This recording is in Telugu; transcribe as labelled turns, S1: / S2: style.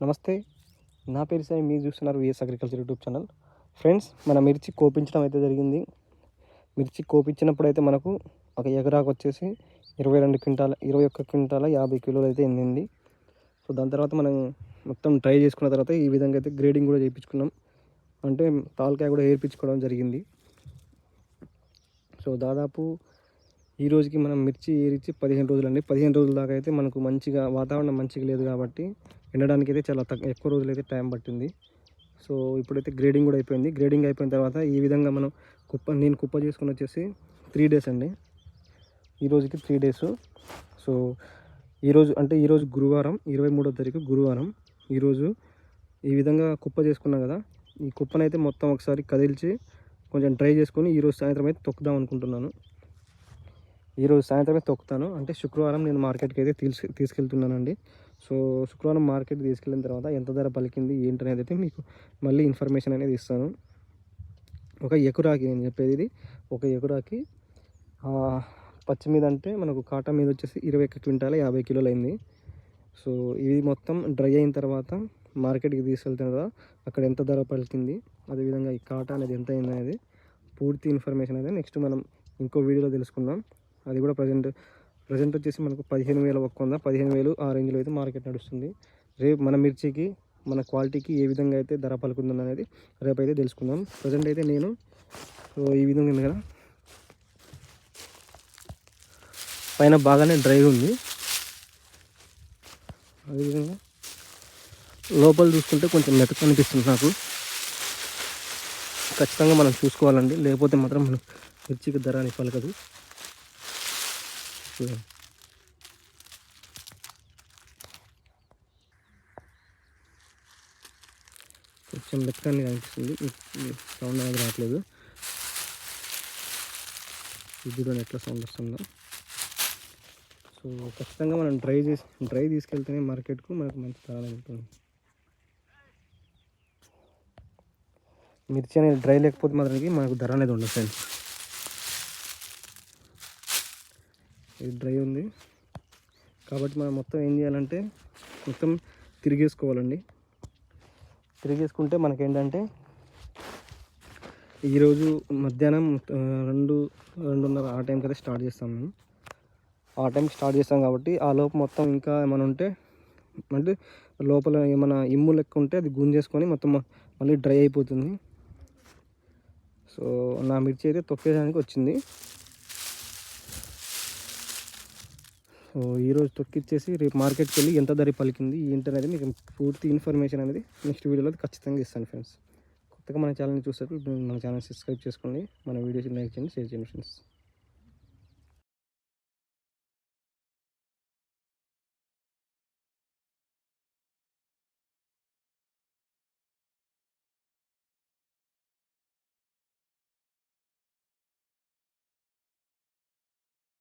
S1: నమస్తే నా పేరు సాయి మీరు చూస్తున్నారు VS agriculture YouTube channel friends మన మిర్చి కోపించడం అయితే జరిగింది. మిర్చి కోపించినప్పుడు అయితే మనకు ఒక ఎకరాకు వచ్చేసి ఇరవై రెండు క్వింటాల ఇరవై ఒక్క క్వింటాల యాభై కిలోలు అయితే ఎందింది. సో దాని తర్వాత మనం మొత్తం ట్రై చేసుకున్న తర్వాత ఈ విధంగా అయితే గ్రేడింగ్ కూడా చేయించుకున్నాం. అంటే తాలకాయ కూడా ఏర్పించుకోవడం జరిగింది. సో దాదాపు ఈ రోజుకి మనం మిర్చి ఏరిచ్చి పదిహేను రోజులు అండి. పదిహేను రోజుల దాకా అయితే మనకు మంచిగా వాతావరణం మంచిగా లేదు కాబట్టి ఎండడానికి అయితే చాలా తక్కువ ఎక్కువ రోజులు అయితే టైం పట్టింది. సో ఇప్పుడైతే గ్రేడింగ్ కూడా అయిపోయింది. గ్రేడింగ్ అయిపోయిన తర్వాత ఈ విధంగా మనం కుప్ప నేను కుప్ప చేసుకుని వచ్చేసి త్రీ డేస్ అండి. ఈ రోజుకి త్రీ డేస్. సో ఈరోజు అంటే ఈరోజు గురువారం ఇరవై మూడో తారీఖు గురువారం. ఈరోజు ఈ విధంగా కుప్ప చేసుకున్నాం కదా. ఈ కుప్పనైతే మొత్తం ఒకసారి కదిల్చి కొంచెం డ్రై చేసుకొని ఈరోజు సాయంత్రం అయితే తొక్కుదాం అనుకుంటున్నాను. ఈరోజు సాయంత్రమే తొక్కుతాను. అంటే శుక్రవారం నేను మార్కెట్కి అయితే తీసుకు తీసుకెళ్తున్నానండి. సో శుక్రవారం మార్కెట్ తీసుకెళ్ళిన తర్వాత ఎంత ధర పలికింది ఏంటనేది అయితే మీకు మళ్ళీ ఇన్ఫర్మేషన్ అనేది ఇస్తాను. ఒక ఎకురాకి నేను చెప్పేది ఇది. ఒక ఎకురాకి పచ్చి మీద అంటే మనకు కాటా మీద వచ్చేసి ఇరవై ఒక్క క్వింటాల యాభై కిలోలు అయింది. సో ఇది మొత్తం డ్రై అయిన తర్వాత మార్కెట్కి తీసుకెళ్తున్న తర్వాత అక్కడ ఎంత ధర పలికింది అదేవిధంగా ఈ కాటా అనేది ఎంత అయింది అనేది పూర్తి ఇన్ఫర్మేషన్ అనేది నెక్స్ట్ మనం ఇంకో వీడియోలో తెలుసుకుందాం. అది కూడా ప్రజెంట్ ప్రజెంట్ వచ్చేసి మనకు పదిహేను వేల ఒక్క వంద పదిహేను వేలు ఆ రేంజ్లో అయితే మార్కెట్ నడుస్తుంది. రేపు మన మిర్చికి మన క్వాలిటీకి ఏ విధంగా అయితే ధర పలుకుందని అనేది రేపు అయితే తెలుసుకుందాం. ప్రజెంట్ అయితే నేను ఈ విధంగా ఉంది కదా? పైన బాగానే డ్రై ఉంది. అదేవిధంగా లోపల చూసుకుంటే కొంచెం మెతక అనిపిస్తుంది నాకు. ఖచ్చితంగా మనం చూసుకోవాలండి. లేకపోతే మాత్రం మనం మిర్చికి ధర అని పలకదు. కొంచెం మెత్తగా అనిపిస్తుంది. సౌండ్ అనేది రావట్లేదు. ఇది కూడా ఎట్లా సౌండ్ వస్తుందో. సో ఖచ్చితంగా మనం డ్రై చేసి డ్రై తీసుకెళ్తేనే మార్కెట్కు మనకు మంచి ధర ఉంటుంది మిర్చి అనేది డ్రై లేకపోతే మాత్రానికి మనకు ధర అనేది ఉండదు ఫ్రెండ్స్ ఇది డ్రై ఉంది. కాబట్టి మనం మొత్తం ఏం చేయాలంటే మొత్తం తిరిగేసుకోవాలండి. తిరిగేసుకుంటే మనకేంటంటే ఈరోజు మధ్యాహ్నం రెండు రెండున్నర ఆ టైంకి అయితే స్టార్ట్ చేస్తాం మేము. ఆ టైంకి స్టార్ట్ చేస్తాం కాబట్టి ఆ లోపు మొత్తం ఇంకా ఏమైనా ఉంటే అంటే లోపల ఏమైనా ఇమ్ము లెక్క ఉంటే అది గుంజేసుకొని మొత్తం మళ్ళీ డ్రై అయిపోతుంది. సో నా మిర్చి అయితే తొక్కేదానికి వచ్చింది సో ఈరోజు తొక్కిచ్చేసి రేపు మార్కెట్కి వెళ్ళి ఎంత ధర పలికింది ఏంటి అనేది మీకు పూర్తి ఇన్ఫర్మేషన్ అనేది నెక్స్ట్ వీడియోలో ఖచ్చితంగా ఇస్తాను ఫ్రెండ్స్. కొత్తగా మన ఛానల్ని చూసేటప్పుడు మన ఛానల్ సబ్స్క్రైబ్ చేసుకోండి. మన వీడియోస్ లైక్ చేయండి షేర్ చేయండి ఫ్రెండ్స్.